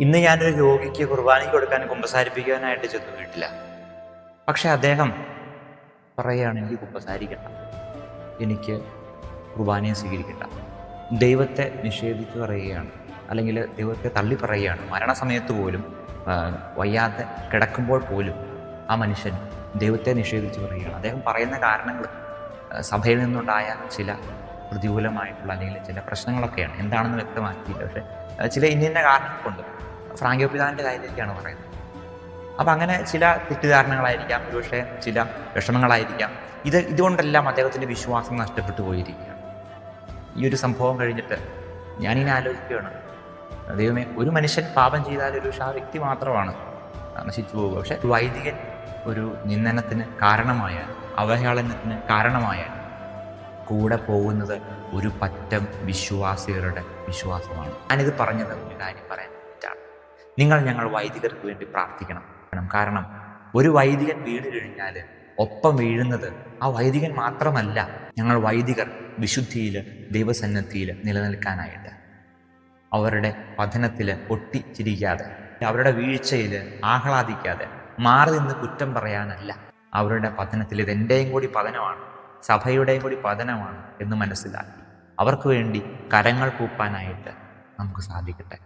ഇന്ന് ഞാനൊരു രോഗിക്ക് കുർബാനയ്ക്ക് കൊടുക്കാൻ കുമ്പസാരിപ്പിക്കാനായിട്ട് ചെന്ന് വീട്ടില്ല. പക്ഷെ അദ്ദേഹം പറയുകയാണ് എനിക്ക് കുമ്പസാരിക്കണ്ട. എനിക്ക് കുർബാനയെ സ്വീകരിക്കണ്ട. ദൈവത്തെ നിഷേധിച്ച് പറയുകയാണ് അല്ലെങ്കിൽ ദൈവത്തെ തള്ളി പറയുകയാണ്. മരണസമയത്ത് പോലും വയ്യാതെ കിടക്കുമ്പോൾ പോലും ആ മനുഷ്യൻ ദൈവത്തെ നിഷേധിച്ച് പറയുകയാണ്. അദ്ദേഹം പറയുന്ന കാരണങ്ങൾ സഭയിൽ നിന്നുണ്ടായ ചില പ്രതികൂലമായിട്ടുള്ള അല്ലെങ്കിൽ ചില പ്രശ്നങ്ങളൊക്കെയാണ്. എന്താണെന്ന് വ്യക്തമാക്കിയില്ല. പക്ഷേ ചില ഇന്ന കാരണം കൊണ്ട് ഫ്രാങ്കോ പിതാവിന്റെ കാര്യത്തിലേക്കാണ് പറയുന്നത്. അപ്പം അങ്ങനെ ചില തെറ്റിദ്ധാരണകളായിരിക്കാം ഒരുപക്ഷെ ചില വിഷമങ്ങളായിരിക്കാം. ഇത് ഇതുകൊണ്ടെല്ലാം അദ്ദേഹത്തിന്റെ വിശ്വാസം നഷ്ടപ്പെട്ടു പോയിരിക്കുകയാണ്. ഈ ഒരു സംഭവം കഴിഞ്ഞിട്ട് ഞാനിങ്ങനെ ആലോചിക്കുകയാണ്. ദൈവമേ ഒരു മനുഷ്യൻ പാപം ചെയ്താൽ ഒരു ആ വ്യക്തി മാത്രമാണ് നശിച്ചു പോവുക പക്ഷെ വൈദികൻ ഒരു നിന്ദനത്തിന് കാരണമായ അവഹേളനത്തിന് കാരണമായാൽ കൂടെ പോകുന്നത് ഒരു പറ്റം വിശ്വാസികളുടെ വിശ്വാസമാണ്. ഞാനിത് പറഞ്ഞത് ഒരു കാര്യം പറയാൻ വേണ്ടിയിട്ടാണ്. നിങ്ങൾ ഞങ്ങൾ വൈദികർക്ക് വേണ്ടി പ്രാർത്ഥിക്കണം. കാരണം ഒരു വൈദികൻ വീണ് കഴിഞ്ഞാൽ ഒപ്പം വീഴുന്നത് ആ വൈദികൻ മാത്രമല്ല ഞങ്ങൾ വൈദികർ വിശുദ്ധിയിൽ ദൈവസന്നദ്ധിയിൽ നിലനിൽക്കാനായിട്ട് അവരുടെ പതനത്തിൽ പൊട്ടിച്ചിരിക്കാതെ അവരുടെ വീഴ്ചയിൽ ആഹ്ലാദിക്കാതെ മാറി നിന്ന് കുറ്റം പറയാനല്ല അവരുടെ പതനത്തിൽ ഇത് എന്റെയും കൂടി പതനമാണ്. സഭയുടെയും കൂടി പതനമാണ് എന്ന് മനസ്സിലാക്കി. അവർക്ക് വേണ്ടി കരങ്ങൾ കൂപ്പാനായിട്ട് നമുക്ക് സാധിക്കട്ടെ.